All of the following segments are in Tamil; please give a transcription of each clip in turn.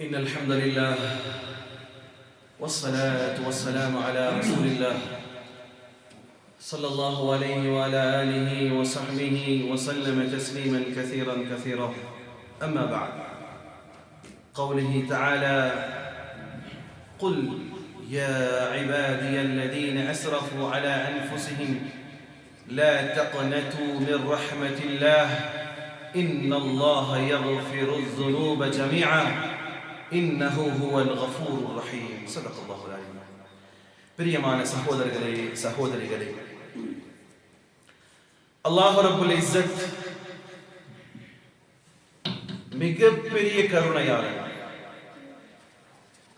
إن الحمد لله والصلاة والسلام على رسول الله صلى الله عليه وعلى آله وصحبه وسلم تسليما كثيرا كثيرا. أما بعد قوله تعالى قل يا عبادي الذين أسرفوا على أنفسهم لا تقنطوا من رحمة الله إن الله يغفر الذنوب جميعا. இன்னஹு ஹுவல் கஃபூர் ரஹீம் சல்லல்லாஹு அலைஹி பிரியமான சகோதரர்களே சகோதரிகளே அல்லாஹ் ரபுல் இஸ்ஸத் மிகப்பெரிய கருணையாளர்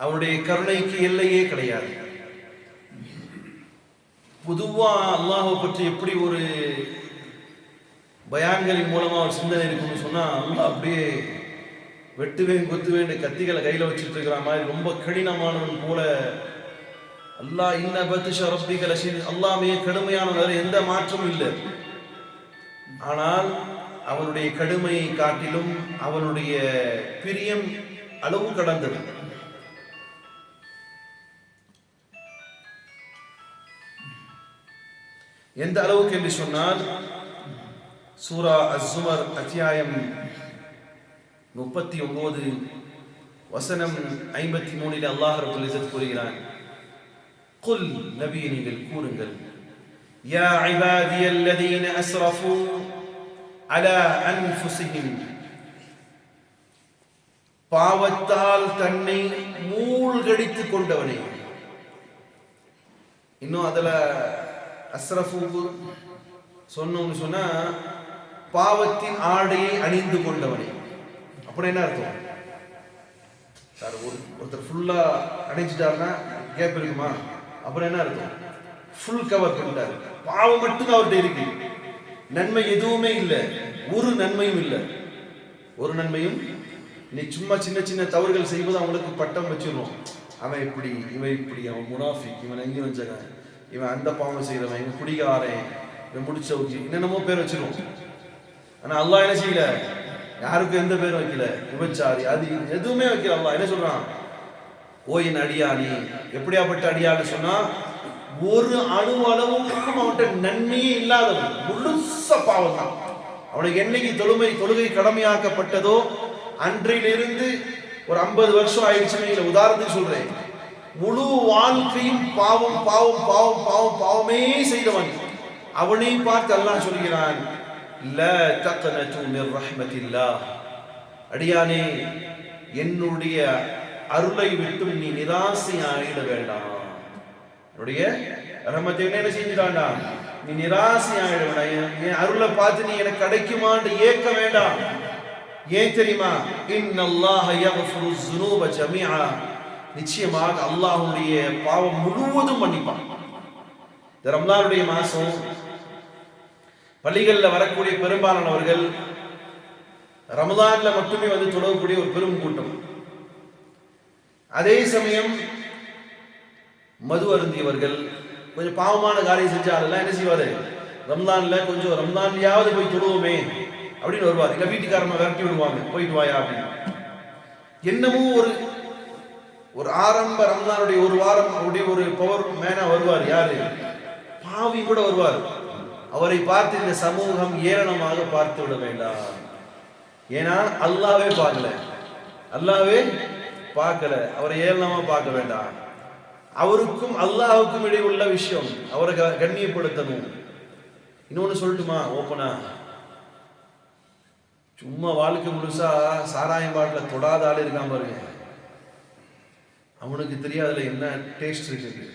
அவருடைய கருணைக்கு எல்லையே கிடையாது பொதுவா அல்லாஹை பற்றி எப்படி ஒரு பயான்களின் மூலமா ஒரு சிந்தனை இருக்கும்னு சொன்னா அல்லாஹ் அப்படியே வெட்டுவேன் குத்துவேன் கத்திகளை கையில வச்சுட்டு இருக்கிற மாதிரி ரொம்ப கடினமானவன் போல. அல்லா இன்ன பத்துஷ ரப்பிகள் அல்லாஹ் கடுமையானவர் எந்த மாற்றமும் இல்லை. ஆனால் அவனுடைய கடுமையை காட்டிலும் அவனுடைய பிரியம் அளவு கடந்தது. எந்த அளவுக்கு என்று சொன்னால் சூரா அசுமர் அத்தியாயம் முப்பத்தி ஒன்பது வசனம் ஐம்பத்தி மூணில் அல்லாஹர் ரபுல் இசத் கூறுகிறான். குல் நபி நீங்கள் கூறுங்கள். யா இபாதிய அல்லதீன அஸ்ரஃபு அலா அன்ஃபுஸிஹிம். பாவத்தால் தன்னை மூழ்கடித்துக் கொண்டவனே. இன்னும் அதில் அஸ்ரஃபு சொன்னோம்னு சொன்னா பாவத்தின் ஆடையை அணிந்து கொண்டவனே. அப்படி என்ன அர்த்தம்? சார் ஒரு ஒருத்தர் ஃபுல்லா அடைஞ்சிட்டாருன்னா கேப் இருக்குமா? அப்புறம் என்ன அர்த்தம்? ஃபுல் கவர் பண்ணிட்டாரு. பாவம் மட்டும் அவர்கிட்ட இருக்கு. நன்மை எதுவுமே இல்லை. ஒரு நன்மையும் இல்லை. ஒரு நன்மையும் நீ சும்மா சின்ன சின்ன தவறுகள் செய்வது அவங்களுக்கு பட்டம் வச்சிடணும். அவன் இப்படி இவன் இப்படி அவன் முனாஃபிக் இவன் எங்கே வச்சவன் இவன் அந்த பாவம் செய்கிறவன் இவன் குடிகாரன் இவன் முடிச்ச என்னென்னமோ பேர் வச்சிருவோம். ஆனா அல்லாஹ் என்ன செய்யல? யாருக்கும் எந்த பேரும் வைக்கல? விபச்சாரி அது எதுவுமே வைக்கல அல்லா என்ன சொல்றான்? ஓயின் அடியாணி எப்படியாப்பட்ட அடியான்னு சொன்னா ஒரு அணு அளவுக்கும் அவன்கிட்ட நன்மையே இல்லாதவன். முழுச பாவம் தான் அவனுக்கு என்னைக்கு தொழுமை தொழுகை கடமையாக்கப்பட்டதோ அன்றையிலிருந்து ஒரு ஐம்பது வருஷம் ஆயிடுச்சுன்னு இல்லை உதாரணத்துக்கு சொல்றேன். முழு வாழ்க்கையும் பாவம் பாவம் பாவம் பாவம் பாவமே செய்தவன். அவனை பார்த்து அல்லாஹ் சொல்கிறான் ல தக்னது மிர் ரஹ்மத்தில்லாஹ் அடியானே என்னுடைய அருளை விட்டும் நீ நிராசை ஆயிட வேண்டாம். என்னுடைய ரமத்தை என்ன செஞ்சிடாண்டா நீ நிராசை ஆயிட வேண்டாம். என் அருளை பார்த்து நீ எனக்கு கிடைக்குமான்னு ஏக்க வேண்டாம். ஏன் தெரியுமா? இன்னல்லாஹ யக்ஃபிரு ஸுனூப ஜமீஆ. நிச்சயமாக அல்லாஹ்வுடைய பாவம் முழுவதும் மன்னிப்பான். இந்த ரம்லானுடைய மாசம் பள்ளிகளில் வரக்கூடிய பெரும்பாலானவர்கள் ரமதானில் மட்டுமே வந்து தொடரக்கூடிய ஒரு பெரும் கூட்டம். அதே சமயம் மது அருந்தியவர்கள் கொஞ்சம் பாவமான காரியம் செஞ்சா அதெல்லாம் என்ன செய்வாரு? ரம்லான்ல கொஞ்சம் ரம்லான்லயாவது போய் தொழுவோமே அப்படின்னு வருவார். இல்ல வீட்டுக்காரமா விரட்டி விடுவாங்க. போயிட்டு வாயா அப்படின்னு. என்னமோ ஒரு ஒரு ஆரம்ப ரம்தானுடைய ஒரு வாரம் அவருடைய ஒரு பவர் மேனா வருவார். யாரு? பாவி கூட வருவார். அவரை பார்த்து இந்த சமூகம் ஏளனமாக பார்த்து விட வேண்டாம். ஏன்னா அல்லாவே பார்க்கல. அல்லாவே பார்க்கல. அவரை ஏளனமா பார்க்க வேண்டாம். அவருக்கும் அல்லாஹுக்கும் இடையே உள்ள விஷயம் அவரை க- கண்ணியப்படுத்தணும். இன்னொன்னு சொல்லட்டுமா? ஓப்பனா சும்மா வாழ்க்கை முழுசா சாராயம் பாட்டில் தொடாத ஆள் இருக்காம பாருங்க. அவனுக்கு தெரியாதுல என்ன டேஸ்ட் இருக்கு.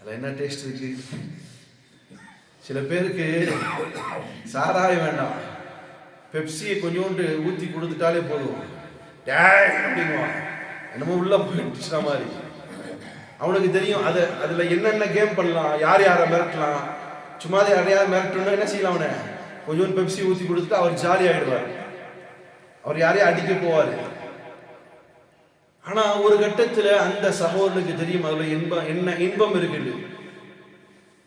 அதுல என்ன டேஸ்ட் இருக்கு? சில பேருக்கு சாராயம் வேண்டாம். பெப்சியை கொஞ்சோண்டு ஊற்றி கொடுத்துட்டாலே போதும். அப்படிங்குவான். என்னமோ உள்ள போயிடுச்சுன மாதிரி. அவனுக்கு தெரியும் அது அதில் என்னென்ன கேம் பண்ணலாம் யார் யாரை மிரட்டலாம் சும்மா யாரையாவது மிரட்டணும்னா என்ன செய்யலாம் அவனை? கொஞ்சோண்டு பெப்சி ஊற்றி கொடுத்துட்டு அவர் ஜாலி ஆகிடுவார் அவர் யாரையும் அடிக்க போவார். ஆனால் ஒரு கட்டத்தில் அந்த சகோதரனுக்கு தெரியும் அதில் இன்பம் என்ன இன்பம் இருக்குது.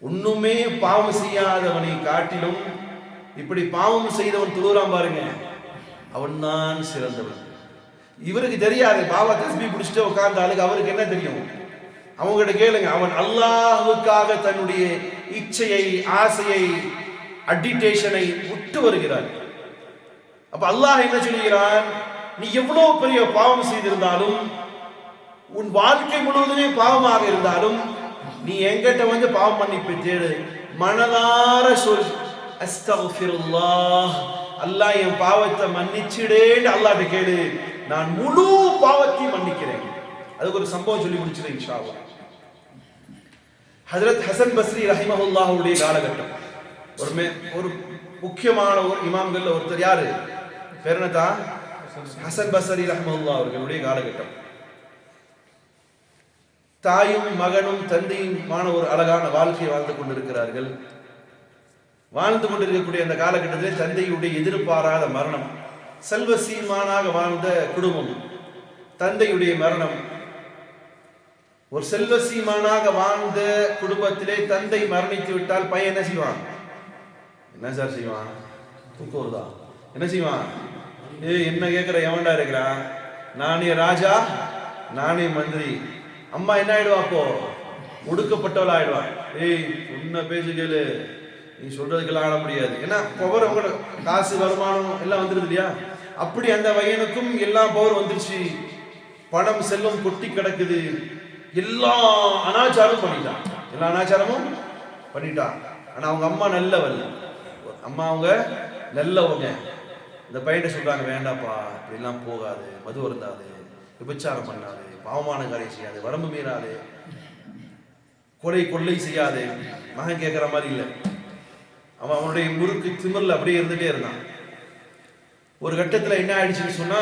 ஒண்ணுமே பாவம் செய்யாதவனை காட்டிலும் இப்படி பாவம் செய்தவன் தொழுறான் பாருங்க. அவன்தான் சிறந்தவன். இவருக்கு தெரியாது பாவா தஸ்மி பிடிச்சிட்டு உட்கார்ந்தாலுக்கு அவருக்கு என்ன தெரியும்? அவங்ககிட்ட கேளுங்க அவன் அல்லாஹுக்காக தன்னுடைய இச்சையை ஆசையை அடிட்டேஷனை விட்டு வருகிறான். அப்ப அல்லாஹ் என்ன சொல்கிறான் நீ எவ்வளவு பெரிய பாவம் செய்திருந்தாலும் உன் வாழ்க்கை முழுவதுமே பாவமாக இருந்தாலும் நீ எங்கிட்ட வந்து பாவம் மன்னிப்பு தேடு. மனதார சொல். அஸ்தகுஃபிருல்லா அல்லாஹ் என் பாவத்தை மன்னிச்சிடேன்னு அல்லாஹ்ட்ட கேளு. நான் முழு பாவத்தையும் மன்னிக்கிறேன். அதுக்கு ஒரு சம்பவம் சொல்லி முடிச்சிருக்கேன் இன்ஷா ஹசரத் ஹசன் பஸ்ரி ரஹிமஹுல்லாஹுடைய காலகட்டம். ஒரு ஒரு முக்கியமான ஒரு இமாம்கள் ஒருத்தர் யாரு? பெருனதா ஹசன் பஸ்ரி ரஹிமஹுல்லா அவர்களுடைய காலகட்டம். தாயும் மகனும் தந்தையுமான ஒரு அழகான வாழ்க்கையை வாழ்ந்து கொண்டிருக்கிறார்கள். வாழ்ந்து கொண்டிருக்கக்கூடிய அந்த காலகட்டத்தில் தந்தையுடைய எதிர்பாராத மரணம் செல்வ சீமானாக வாழ்ந்த குடும்பம் தந்தையுடைய மரணம். ஒரு செல்வ சீமானாக வாழ்ந்த குடும்பத்திலே தந்தை மரணித்து விட்டால் பையன் என்ன செய்வான்? என்ன சார் செய்வான்? தூக்கம் வருதா என்ன செய்வான்? ஏய் என்ன கேட்குற எவன்டா இருக்கிறான்? நானே ராஜா நானே மந்திரி. அம்மா என்ன ஆயிடுவா அப்போ? முடுக்கப்பட்டவள் ஆயிடுவா ஏய் உன்ன பேச்சு கேளு. நீ சொல்றதுக்கெல்லாம் ஆட முடியாது. ஏன்னா பவர் அவங்களோட காசு வருமானம் எல்லாம் வந்துருது இல்லையா? அப்படி அந்த பையனுக்கும் எல்லா பவர் வந்துருச்சு. பணம் செல்வம் கொட்டி கிடக்குது. எல்லா அனாச்சாரமும் பண்ணிட்டான். எல்லா அனாச்சாரமும் பண்ணிட்டான். ஆனா அவங்க அம்மா நல்லவள். அம்மா அவங்க நல்லவங்க. இந்த பையன் சொல்றாங்க வேண்டாப்பா இப்படிலாம் போகாது. மது வருந்தாது விபச்சாரம் பண்ணாது. அவமான காரியம் செய்யாது வரம்பு மீறாது கொலை கொள்ளை செய்யாது. மகன் கேட்குற மாதிரி இல்லை. அவன் அவனுடைய முறுக்கு திமிரில் அப்படியே இருந்துட்டே இருந்தான். ஒரு கட்டத்தில் என்ன ஆயிடுச்சுன்னு சொன்னா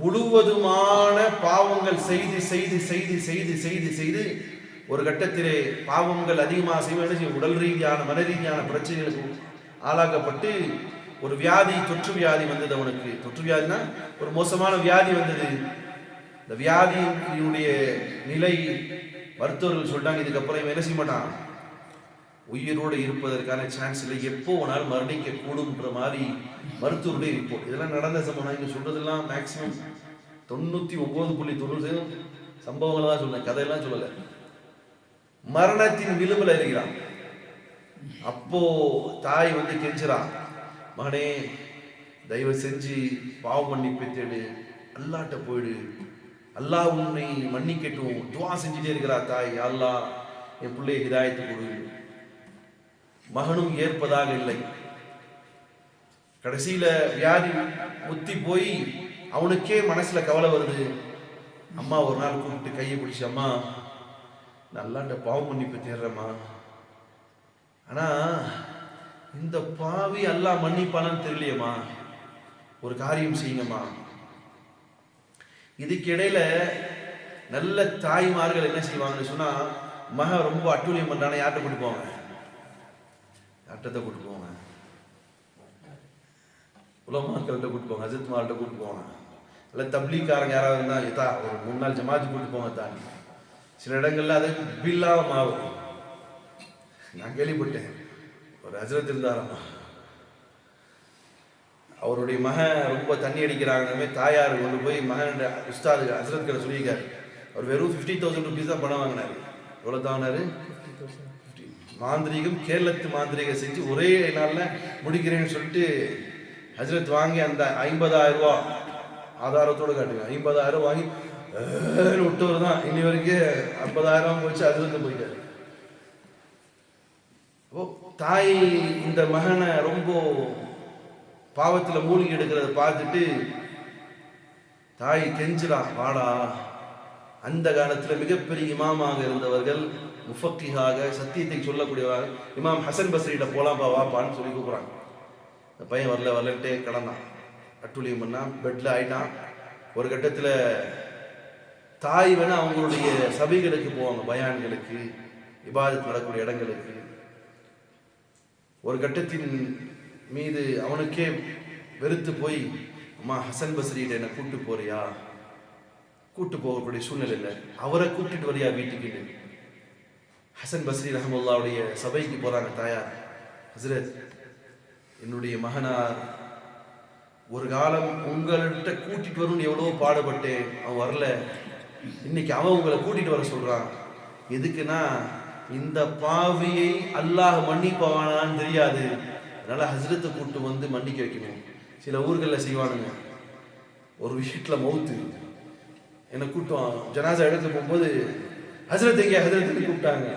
முழுவதுமான பாவங்கள் செய்து செய்து செய்து செய்து செய்து செய்து ஒரு கட்டத்திலே பாவங்கள் அதிகமாக செய்வது உடல் ரீதியான மன ரீதியான பிரச்சனைகளுக்கு ஆளாக்கப்பட்டு ஒரு வியாதி தொற்று வியாதி வந்தது அவனுக்கு. தொற்று வியாதினா ஒரு மோசமான வியாதி வந்தது. இந்த வியாதியினுடைய நிலை மருத்துவர்கள் சொல்லிட்டாங்க இதுக்கப்புறம் இவன் என்ன செய்ய மாட்டான்? உயிரோடு இருப்பதற்கான சான்ஸ் இல்லை. எப்போ வேணாலும் மரணிக்க கூடும்ன்ற மாதிரி மருத்துவருடைய ரிப்போர்ட் இதெல்லாம் நடந்த சம்பவம் இங்கே சொல்றதெல்லாம் மேக்சிமம் தொண்ணூற்றி ஒன்பது புள்ளி தொண்ணூறு சம்பவங்களை தான் சொன்னேன் கதையெல்லாம் சொல்லலை. மரணத்தின் விளிம்பில் இருக்கிறான். அப்போ தாய் வந்து கெஞ்சுறான் மகனே தயவு செஞ்சு பாவம் மன்னிப்பு தேடு. அல்லாட்ட போயிடு. அல்லாஹ் உன்னை மன்னிக்கட்டும். துவா செஞ்சுட்டே இருக்கிறா தாய். அல்லாஹ் என் பிள்ளையை ஹிதாயத்து கொடு. மகனும் ஏற்பதாக இல்லை. கடைசியில வியாதி முத்தி போய் அவனுக்கே மனசுல கவலை வருது. அம்மா ஒரு நாள் கூப்பிட்டு கையை பிடிச்சி அம்மா நல்லாண்ட பாவம் மன்னிப்பு தேடுறம்மா. ஆனா இந்த பாவி அல்லாஹ் மன்னிப்பானான்னு தெரியலையம்மா. ஒரு காரியம் செய்யுங்கம்மா. இதுக்கிடையில நல்ல தாய்மார்கள் என்ன செய்வாங்கன்னு சொன்னா மகன் ரொம்ப அட்டூழியம் பண்றானா யார்கிட்ட கூட்டு போவாங்க? யார்கிட்ட கூட்டு போவாங்க? உலமாக்கள்கிட்ட கூட்டு போவாங்க அஜித் மார்கிட்ட கூட்டு போவாங்க. இல்லை தப்லீக்காரங்க யாராவது இருந்தா இதா ஒரு மூணு நாள் ஜமாத்து கூட்டு போங்க தான் சில இடங்கள்ல அது பில்லாம மாறும் நான் கேள்விப்பட்டேன். ஒரு அஜரத் இருந்தாராமா? அவருடைய மகன் ரொம்ப தண்ணி அடிக்கிறாங்க. தாயார் கொண்டு போய் மகன் உஸ்தாது ஹசரத் சொல்லியிருக்காரு. அவர் வெறும் ஃபிஃப்டி தௌசண்ட் ருபீஸ் தான் பணம் வாங்கினார். எவ்வளோ தான் மாந்திரிகம் மாந்திரீகம் கேரளத்து மாந்திரீகம் செஞ்சு ஒரே நாளில் முடிக்கிறேன்னு சொல்லிட்டு ஹசரத் வாங்கி அந்த ஐம்பதாயிரம் ரூபா ஆதாரத்தோடு காட்டுங்க ஐம்பதாயிரம் வாங்கி விட்டவர் தான் இன்னி வரைக்கும் ஐம்பதாயிரம் போச்சு ஹஜரத்து போயிட்டார். ஓ தாய் இந்த மகனை ரொம்ப பாவத்தில் மூழ்கி எடுக்கிறத பார்த்துட்டு தாய் கெஞ்சுறான் வாடா. அந்த காலத்தில் மிகப்பெரிய இமாமாக இருந்தவர்கள் முஃபக்கிகாக சத்தியத்தை சொல்லக்கூடியவர் இமாம் ஹசன் பஸ்ரியிட்ட போலாம்பா வாப்பான்னு சொல்லி கூப்பிட்றாங்க. இந்த பையன் வரல வரலன்ட்டே கிடந்தான். அட்டுழியம் பண்ணான் பெட்டில் ஆயிட்டான். ஒரு கட்டத்தில் தாய் வேணா அவங்களுடைய சபைகளுக்கு போவாங்க பயான்களுக்கு இபாதத் நடக்கூடிய இடங்களுக்கு. ஒரு கட்டத்தின் மீது அவனுக்கே வெறுத்து போய் அம்மா ஹசன் பஸ்ரியிட்ட என்னை கூட்டு போறியா? கூட்டு போகக்கூடிய சூழ்நிலை இல்லை. அவரை கூட்டிட்டு வரியா வீட்டுக்கு ஹசன் பஸ்ரி ரஹமுல்லாவுடைய சபைக்கு போறாங்க தாயார். ஹசரத் என்னுடைய மகனார் ஒரு காலம் உங்கள்கிட்ட கூட்டிட்டு வரணும்னு எவ்வளோ பாடுபட்டேன். அவன் வரல. இன்னைக்கு அவன் உங்களை கூட்டிட்டு வர சொல்றான். எதுக்குன்னா இந்த பாவியை அல்லாஹ் மன்னிப்பவானான்னு தெரியாது. அதனால் ஹஸ்ரத்தை கூட்டு வந்து மன்னிக்க வைக்கணும். சில ஊர்களில் செய்வானுங்க. ஒரு வீட்டில் மவுத்து. என்னை கூட்டம் ஜனாசா இடத்துல போகும்போது ஹசரத் எங்கே? ஹசரத்துக்கு கூப்பிட்டாங்க.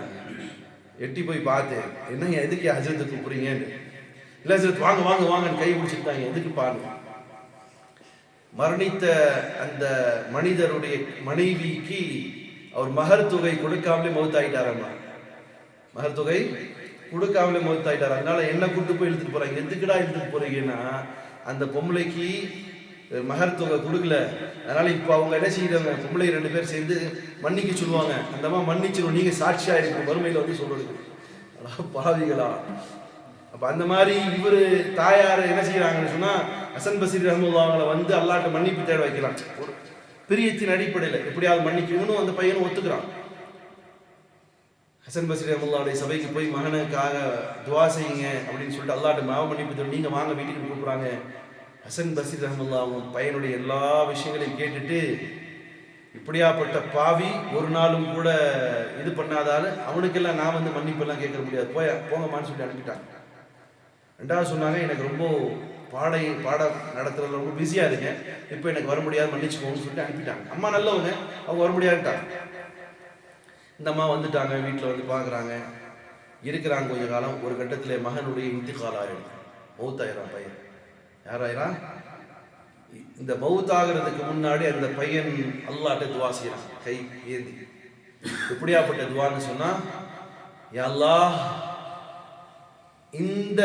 எட்டி போய் பார்த்தேன். என்னங்க எதுக்கு ஹசரத்தை கூப்பிட்றீங்கன்னு? இல்லை ஹசரத் வாங்க வாங்க வாங்கன்னு கை பிடிச்சிட்டாங்க எதுக்கு பாருங்க. மரணித்த அந்த மனிதருடைய மனைவிக்கு அவர் மகர் தொகை கொடுக்காமலே மௌத்தாயிட்டாரம்மா மகர் தொகை கொடுக்காமலே மௌத்தாயிட்டார். அதனால என்ன கூட்டு போய் இழுத்துட்டு போறாங்க எதுக்குடா இழுத்துட்டு போறீங்கன்னா அந்த பொம்பளைக்கு மகர் தொகை கொடுக்கல. அதனால இப்போ அவங்க என்ன செய்யறாங்க பொம்பளை ரெண்டு பேர் சேர்ந்து மன்னிக்க சொல்லுவாங்க. அந்த மாதிரி மன்னிச்சிடும் நீங்க சாட்சியா இருக்கும் வறுமையில வந்து சொல்றது பாவிகளா. அப்ப அந்த மாதிரி இவர் தாயார் என்ன செய்யறாங்கன்னு சொன்னா ஹசன் பசீர் ரஹமுல்லா அவங்கள வந்து அல்லாட்ட மன்னிப்பு தேட வைக்கலாம். ஒரு பிரியத்தின் அடிப்படையில் எப்படியாவது மன்னிக்கணும்னு அந்த பையனும் ஒத்துக்கிறான். ஹசன் பசீர் ரஹமுல்லாவுடைய சபைக்கு போய் மகனுக்காக துவா செய்யுங்க அப்படின்னு சொல்லிட்டு அல்லாட்ட மாவ மன்னிப்பு தரும் நீங்கள் வாங்க வீட்டுக்கு கூப்பிட்றாங்க. ஹசன் பசீர் ரஹமுல்லா அவங்க பையனுடைய எல்லா விஷயங்களையும் கேட்டுட்டு இப்படியாப்பட்ட பாவி ஒரு நாளும் கூட இது பண்ணாதால அவனுக்கெல்லாம் நான் வந்து மன்னிப்பெல்லாம் கேட்க முடியாது. போய போங்கம்மான்னு சொல்லி அனுப்பிட்டாங்க. ரெண்டாவது சொன்னாங்க எனக்கு ரொம்ப பாடை பாடம் நடத்துறதுல ரொம்ப பிஸியாக இருக்கேன். இப்போ எனக்கு வர முடியாது மன்னிச்சுக்கோன்னு சொல்லிட்டு அனுப்பிட்டாங்க. அம்மா நல்லவங்க அவங்க வர முடியாதுட்டாங்க இந்த அம்மா வந்துட்டாங்க வீட்டில் வந்து பார்க்குறாங்க இருக்கிறாங்க கொஞ்ச காலம். ஒரு கட்டத்தில் மகனுடைய இந்திகால் ஆயிடும் மௌத்தாயிரம் பையன். யாராயிரம் இந்த மௌத்தாகிறதுக்கு முன்னாடி அந்த பையன் அல்லாட்ட துவா செய்யறான். கை ஏந்தி. எப்படியாப்பட்ட துவான்னு சொன்னா எல்லா இந்த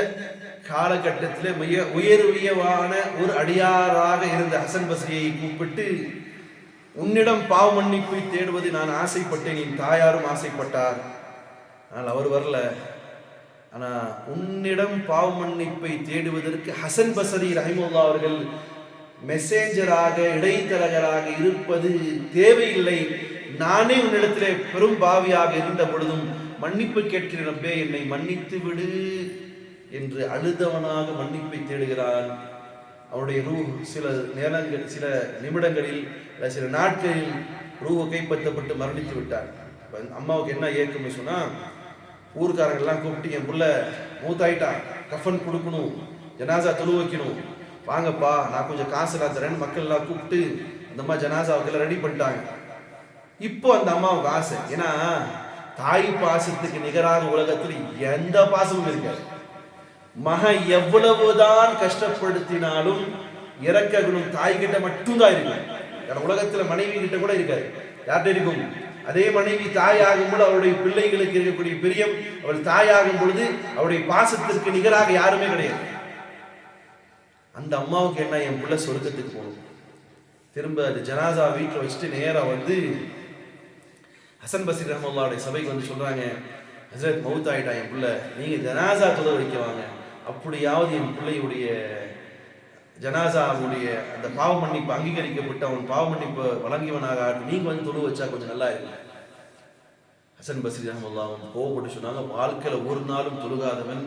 காலகட்டத்தில் மிக உயர்வியவான ஒரு அடியாராக இருந்த ஹசன் பஸ்ரியை கூப்பிட்டு உன்னிடம் பாவ மன்னிப்பை தேடுவது நான் ஆசைப்பட்டேன் என் தாயாரும் ஆசைப்பட்டார். ஆனால் அவர் வரல. ஆனா உன்னிடம் பாவ மன்னிப்பை தேடுவதற்கு ஹசன் பசரி ரஹிமுல்லா அவர்கள் மெசேஞ்சராக இடைத்தரகராக இருப்பது தேவையில்லை. நானே உன்னிடத்திலே பெரும் பாவியாக இருந்த பொழுதும் மன்னிப்பு கேட்கிற ரப்பே என்னை மன்னித்து விடு என்று அழுதவனாக மன்னிப்பை தேடுகிறான். அவனுடைய ரூ சில நேரங்கள் சில நிமிடங்களில் சில நாட்களில் ரூவை கைப்பற்றப்பட்டு மரணித்து விட்டார். அம்மாவுக்கு என்ன ஏக்கம்னு சொன்னால் ஊர்க்காரங்கெல்லாம் கூப்பிட்டு என் புள்ள மூத்தாயிட்டான். கஃபன் கொடுக்கணும். ஜனாசா தொழு வைக்கணும். வாங்கப்பா நான் கொஞ்சம் காசு நான் தரேன்னு மக்கள் எல்லாம் கூப்பிட்டு அந்த அம்மா ஜனாசாவுக்கெல்லாம் ரெடி பண்ணிட்டாங்க. இப்போ அந்த அம்மாவுக்கு ஆசை. ஏன்னா தாய் பாசத்துக்கு நிகராக உலகத்தில் எந்த பாசமும் இருக்காது. மகன் எவ்வளவுதான் கஷ்டப்படுத்தினாலும் இறக்க குணம் தாய் கிட்ட மட்டும்தான் இருக்கும் ஏன்னா உலகத்துல மனைவி கிட்ட கூட இருக்காது. யார்கிட்ட இருக்கும்? அதே மனைவி தாய் ஆகும்போது அவருடைய பிள்ளைகளுக்கு இருக்கக்கூடிய பிரியம் அவள் தாயாகும் பொழுது அவருடைய பாசத்திற்கு நிகராக யாருமே கிடையாது. அந்த அம்மாவுக்கு என்ன? என் பிள்ளை சொர்க்கத்துக்கு போகணும். திரும்ப அது ஜனாசா வீட்டில் வச்சுட்டு நேராக வந்து ஹசன் பசீர் ரஹமுல்லாவுடைய சபைக்கு வந்து சொல்றாங்க ஹசரத் மவுத் ஆகிட்டா என் பிள்ளை. நீங்க ஜனாசா தொலை வைக்க வாங்க. அப்படியாவது என் பிள்ளையுடைய ஜனாசாவுடைய அந்த பாவ மன்னிப்பு அங்கீகரிக்கப்பட்டு அவன் பாவ மன்னிப்பு வழங்கியவனாக ஆகட்டும். நீங்க வந்து தொழு வச்சா கொஞ்சம் நல்லா இல்லை ஹசன் பசீர் ரஹமுல்லாவும் கோவப்பட்டு சொன்னாங்க வாழ்க்கையில ஒரு நாளும் தொழுகாதவன்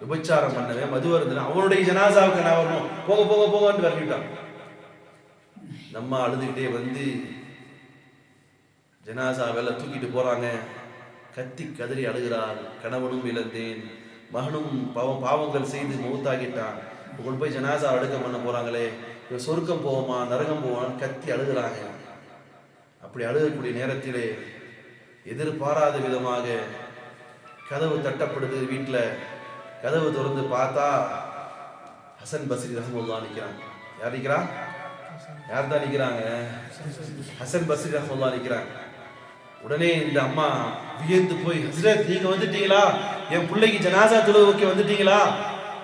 விபச்சாரம் பண்ணவன் மது வருந்தவன் அவனுடைய ஜனாசாவுக்கு நான் வரணும். போக போக போகன்னு விரட்டிட்டான். நம்ம அழுதுகிட்டே வந்து ஜனாசாவெல்லாம் தூக்கிட்டு போறாங்க. கத்தி கதறி அழுகிறார். கணவனும் இழந்தேன். மகனும் பாவம் பாவங்கள் செய்து மௌத்தாகிட்டான். கொண்டு போய் ஜனாசா அடுக்கம் பண்ண போறாங்களே. இவன் சொர்க்கம் போவோமா நரகம் போவான்னு கத்தி அழுகிறாங்க. அப்படி அழுகக்கூடிய நேரத்திலே எதிர்பாராத விதமாக கதவு தட்டப்படுது வீட்டில் கதவு திறந்து பார்த்தா ஹசன் பஸ்ரி ரஹமுல்லா நிற்கிறாங்க யார் நிற்கிறா யார் தான் நிற்கிறாங்க ஹசன் பஸ்ரி ரஹமுல்லா நிற்கிறாங்க உடனே இந்த அம்மா வியந்து போய் ஹசரத் நீங்க வந்துட்டீங்களா? என் பிள்ளைக்கு ஜனாசா தொழுவுக்கு வைக்க வந்துட்டீங்களா?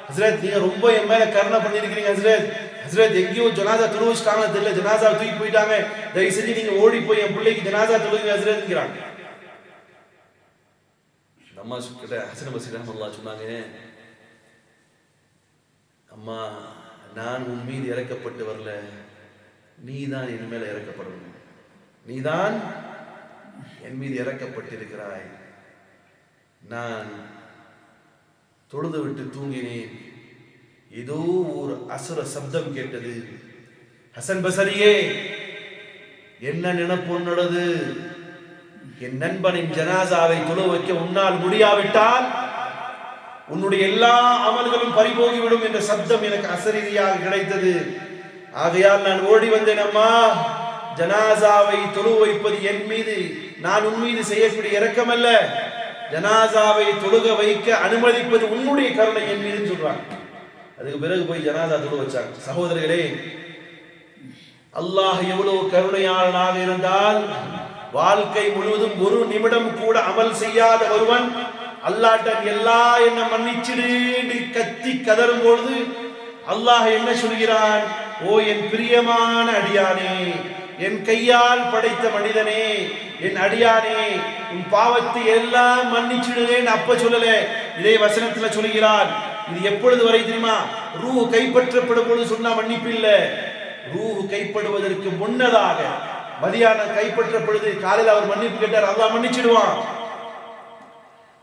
ஹசரத் நீங்க ரொம்ப என் மேல கருணை பண்ணிருக்கிறீங்க ஹசரத். ஹசரத் எங்கேயோ ஜனாசா தொழு தெரியல ஜனாசா தூக்கி போயிட்டாங்க. தயவு செஞ்சு நீங்க ஓடி போய் என் பிள்ளைக்கு ஜனாசா தொழுவுங்க ஹசரத்ங்கிறாங்க. அம்மா கிட்ட ஹசன் பசி ரஹமல்லா சொன்னாங்க அம்மா நான் உன் மீது இறக்கப்பட்டு வரல. நீ தான் என் மேல இறக்கப்படணும். நீதான் என் மீது இறக்கப்பட்டிருக்கிறாய். நான் தொழுது விட்டு தூங்கினேன். ஏதோ ஒரு அசுர சப்தம் கேட்டது. ஹசன் பசரியே என்ன நினைப்பு உன்னோடது? என் நண்பனின் ஜனாசாவை தொழு வைக்க உன்னால் முடியாவிட்டால் உன்னுடைய எல்லா அமல்களும் பறிபோகிவிடும் என்ற சப்தம் எனக்கு அசரீதியாக கிடைத்தது. ஆகையால் நான் ஓடி வந்தேன் அம்மா. ஜனாசாவை தொழு வைப்பது என் மீது நான் உன் மீது செய்யக்கூடிய இரக்கமல்ல. ஜனாசாவை தொழுக வைக்க அனுமதிப்பது உன்னுடைய கருணை என் மீதுன்னு சொல்றாங்க. அதுக்கு பிறகு போய் ஜனாதா தொழு வச்சாங்க. சகோதரர்களே அல்லாஹ் எவ்வளவு கருணையாளனாக இருந்தால் வாழ்க்கை முழுவதும் ஒரு நிமிடம் கூட அமல் செய்யாத ஒருவன் அல்லாட்டன் எல்லா என்ன மன்னிச்சிடு கத்தி கதறும் பொழுது அல்லாஹ் என்ன சொல்கிறான்? ஓ என் பிரியமான அடியானே என் கையால் படைத்த மனிதனே என் அடியானே உன் பாவத்தை எல்லாம் மன்னிச்சிடுவேன். அப்ப சொல்லல இதே வசனத்துல சொல்கிறான் இது எப்பொழுது வரை தெரியுமா? ரூ கைப்பற்றப்படும் பொழுது சொன்னா மன்னிப்பு இல்லை ரூஹு கைப்படுவதற்கு முன்னதாக மதியானம் கைப்பற்ற பொழுது காலையில் அவர் மன்னிப்பு கேட்டார். அல்லாஹ் மன்னிச்சிடுவான்.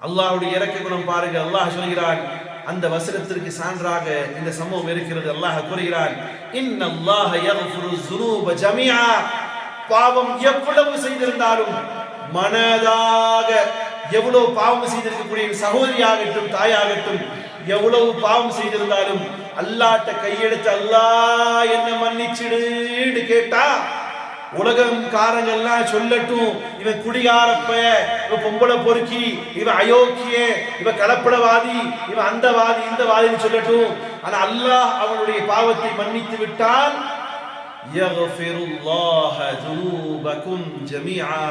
அல்லாஹ்வுடைய இறக்க குணம் பாருங்க. அல்லாஹ் சொல்கிறான் அந்த வசனத்திற்கு சான்றாக இந்த சம்பவம் இருக்கிறது. அல்லாஹ் கூறுகிறான் இன்னல்லாஹ யக்ஃபிரு ஸுனூப ஜமீஆ. பாவம் எவ்வளவு செய்திருந்தாலும் மனதாக எவ்வளவு பாவம் செய்திருக்கக்கூடிய சகோதரியாகட்டும் தாயாகட்டும் எவ்வளவு பாவம் செய்திருந்தாலும் அல்லாட்ட கையெடுத்து அல்லாஹ் என்ன மன்னிச்சிடுன்னு கேட்டா உலகம் காரங்கள்லாம் சொல்லட்டும் இவன் குடிகாரப்ப இவன் பொம்பளை பொறுக்கி இவன் அயோக்கிய இவன் கலப்படவாதி இவன் அந்த வாதி இந்த வாதின்னு சொல்லட்டும் ஆனா அல்லாஹ் அவனுடைய பாவத்தை மன்னித்து விட்டால் يغفر الله ذنوبكم جميعا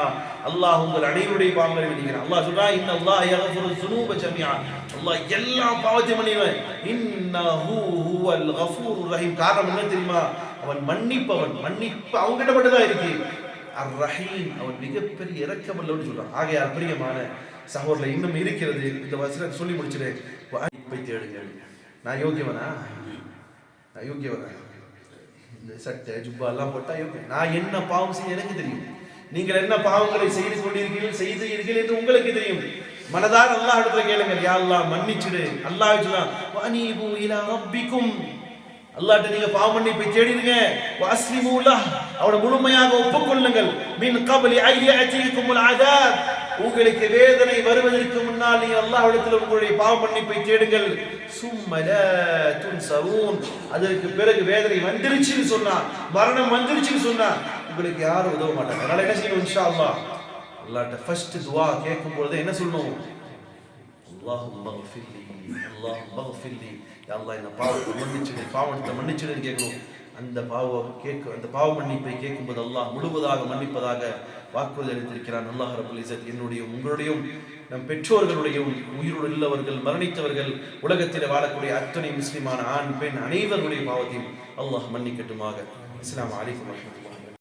அல்லாஹ் உங்கள் அனைவருடைய பாவங்களை மன்னிக்கிறான் அல்லாஹ் சொல்றான் இன்ன அல்லாஹ் يغفر الذنوب جميعا அல்லாஹ் எல்லா பாவத்தையும் மன்னிடுவான் இன்னஹு ஹுவல் கஃபூர் ரஹீம் காரணம் என்ன தெரியுமா அவன் மன்னிப்பவன் மன்னிப்பு அவங்ககிட்ட மட்டும்தான் இருக்கு. அர் ரஹீம் அவன் மிகப்பெரிய இரக்கமல்லவன்னு சொல்றான். ஆகையால் பிரியமான சகோதரில் இன்னும் இருக்கிறது. இந்த வசனத்தை சொல்லி முடிச்சிடு. வாய்ப்பை தேடுங்கள். நான் யோகியவனா? நான் யோகியவனா? இந்த சட்டை ஜுப்பா எல்லாம் போட்டா யோகியம் நான் என்ன பாவம் செய்ய எனக்கு தெரியும். நீங்கள் என்ன பாவங்களை செய்து கொண்டிருக்கிறீர்கள் செய்து இருக்கீர்கள் என்று உங்களுக்கு தெரியும். மனதார அல்லாஹ் இடத்துல கேளுங்கள். யா அல்லாஹ் மன்னிச்சிடு. அல்லாஹ் சொல்லலாம் வனீபு இலா ரப்பிக்கும். அல்லாட்ட நீங்க பாவ மன்னிப்பை தேடிடுங்க. வஸ்லிமு லஹ் அவனை முழுமையாக ஒப்புக்கொள்ளுங்கள். மின் கபலி ஐயஅதிகுமுல் அதாப். உங்களுக்கு வேதனை வருவதற்கு முன்னால் நீங்கள் அல்லாஹ்விடத்தில் உங்களுடைய பாவ மன்னிப்பை தேடுங்கள். சும்மல துன்சரூன். அதற்கு பிறகு வேதனை வந்துருச்சுன்னு சொன்னா மரணம் வந்துருச்சுன்னு சொன்னா உங்களுக்கு யாரும் உதவ மாட்டாங்க. அதனால என்ன செய்யணும் இன்ஷா அல்லாஹ்? அல்லாட்ட ஃபர்ஸ்ட் துவா கேட்கும் பொழுது என்ன சொல்லணும்? அல்லாஹும் மகஃபில்லி அல்லாஹும் மகஃபில்லி அல்லாஹ் இந்த பாவத்தை மன்னிச்சிடு பாவத்தை மன்னிச்சிடுன்னு கேட்கணும். அந்த பாவம் கேட்க அந்த பாவ மன்னிப்பை கேட்கும்போது அல்லாஹ் முழுவதாக மன்னிப்பதாக வாக்குறுதி அளித்திருக்கிறான். அல்லாஹ் ரபுல் இசத் என்னுடைய உங்களுடையும் நம் பெற்றோர்களுடையும் உயிரோடு உள்ளவர்கள் மரணித்தவர்கள் உலகத்தில் வாழக்கூடிய அத்தனை முஸ்லிமான ஆண் பெண் அனைவருடைய பாவத்தையும் அல்லாஹ் மன்னிக்கட்டுமாக. இஸ்லாம் அலிகம் வரமத்துல்லா